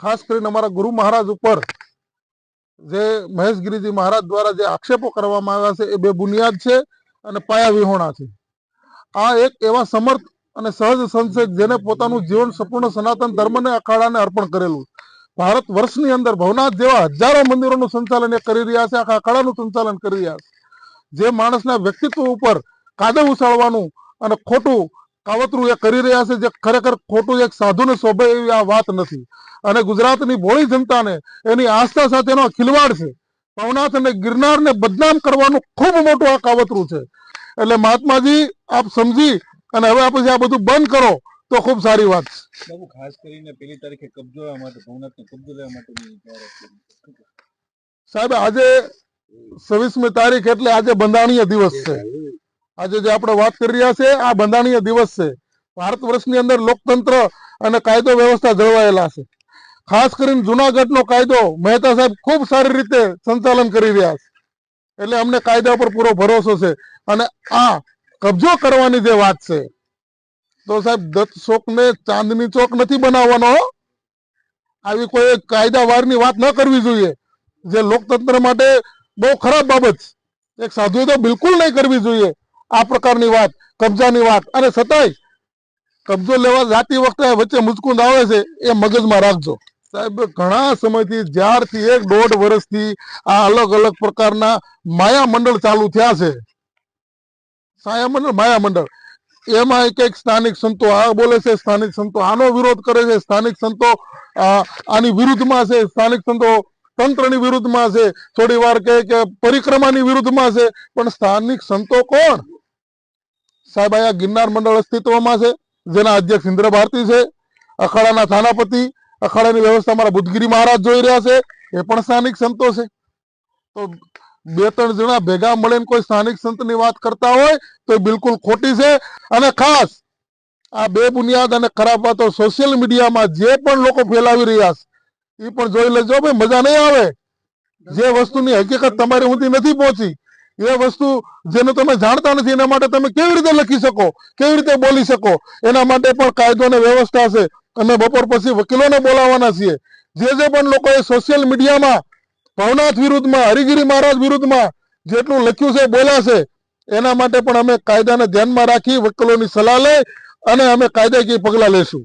ખાસ કરીને અમારા ગુરુ મહારાજ ઉપર જે મહેશગીરીજી મહારાજ દ્વારા જે આક્ષેપો કરવામાં આવ્યા છે, એ બે બુનિયાદ છે અને પાયા વિહોણા છે. આ એક એવા સમર્થ અને સહજ સંત જેને પોતાનું જીવન સંપૂર્ણ સનાતન ધર્મને અખાડાને અર્પણ કરેલું. ભારત વર્ષની અંદર ભવનાથ જેવા હજારો મંદિરોનું સંચાલન એ કરી રહ્યા છે, આખા અખાડાનું સંચાલન કરી રહ્યા છે. જે માણસના વ્યક્તિત્વ ઉપર કાદવ ઉછાળવાનું અને ખોટું કાવતરું એ કરી રહ્યા છે જે ખરેખર ખોટું એક સાધુને શોભે એવી આ વાત નથી. અને ગુજરાતની ભોળી જનતાને એની આસ્થા સાથેનો ખિલવાડ છે. ભવનાથ અને ગિરનારને બદનામ કરવાનું ખૂબ મોટું આ કાવતરું છે. એટલે મહાત્માજી આપ સમજી અને હવે પછી આ બધું બંધ કરો તો ખૂબ સારી વાત છે. બાબુ ખાસ કરીને પેલી તારીખે કબજો લેવા માટે ભવનાથનો કબજો લેવા માટેની સાહેબ આજે છવ્વીસમી તારીખ એટલે આજે બંધારણીય દિવસ છે. આજે જે આપણે વાત કરી રહ્યા છે, આ બંધારણીય દિવસ છે. ભારત વર્ષની અંદર લોકતંત્ર અને કાયદો વ્યવસ્થા જળવાયેલા છે. ખાસ કરીને જુનાગઢનો કાયદો મહેતા સાહેબ ખૂબ સારી રીતે સંચાલન કરી રહ્યા છે. એટલે અમને કાયદા પર પૂરો ભરોસો છે. અને આ કબજો કરવાની જે વાત છે, તો સાહેબ દત્ત ચોકને ચાંદની ચોક નથી બનાવવાનો. આવી કોઈ કાયદાવારની વાત ન કરવી જોઈએ. જે લોકતંત્ર માટે બહુ ખરાબ બાબત એક સાધુએ તો બિલકુલ નહીં કરવી જોઈએ. આ પ્રકારની વાત, કબજાની વાત. અને છતાંય કબજો લેવા જાતી વખતે વચ્ચે મુસ્કુંદ આવે છે, એ મગજમાં રાખજો. સાહેબ, ઘણા સમયથી, જ્યારથી એક દોઢ વર્ષથી આ અલગ અલગ પ્રકારના માયા મંડળ ચાલુ થયા છે. સાયા મંડળ, માયા મંડળ. એમાં એક સ્થાનિક સંતો આ બોલે છે, સ્થાનિક સંતો આનો વિરોધ કરે છે, સ્થાનિક સંતો આની વિરુદ્ધમાં છે, સ્થાનિક સંતો તંત્રની વિરુદ્ધમાં છે. થોડી વાર કહે કે પરિક્રમાની વિરુદ્ધમાં છે. પણ સ્થાનિક સંતો કોણ? સાહેબ, અહીંયા ગિરનાર મંડળ અસ્તિત્વમાં છે, જેના અધ્યક્ષ ઇન્દ્ર ભારતી છે. અખાડાના થાનાપતિ, અખાડાની વ્યવસ્થા મારા બુદ્ધગીરી મહારાજ જોઈ રહ્યા છે. એ પણ સ્થાનિક સંતો છે. તો બે ત્રણ જણા ભેગા મળીને કોઈ સ્થાનિક સંતની વાત કરતા હોય, તો બિલકુલ ખોટી છે. અને ખાસ, આ બે બુનિયાદ અને ખરાબ વાતો સોશિયલ મીડિયામાં જે પણ લોકો ફેલાવી રહ્યા છે, એ પણ જોઈ લેજો. ભાઈ, મજા નહીં આવે. જે વસ્તુની હકીકત તમારી સુધી નથી પહોંચી એ વસ્તુ જેને તમે જાણતા નથી, એના માટે તમે કેવી રીતે લખી શકો, કેવી રીતે બોલી શકો? એના માટે પણ કાયદો અને વ્યવસ્થા છે. અમે બપોર પછી વકીલોને બોલાવવાના છીએ. જે જે પણ લોકોએ સોશિયલ મીડિયામાં ભવનાથ વિરુદ્ધમાં, હરિગીરી મહારાજ વિરુદ્ધમાં જેટલું લખ્યું છે, બોલ્યા છે, એના માટે પણ અમે કાયદાને ધ્યાનમાં રાખી વકીલોની સલાહ લઈ અને અમે કાયદાકીય પગલાં લેશું.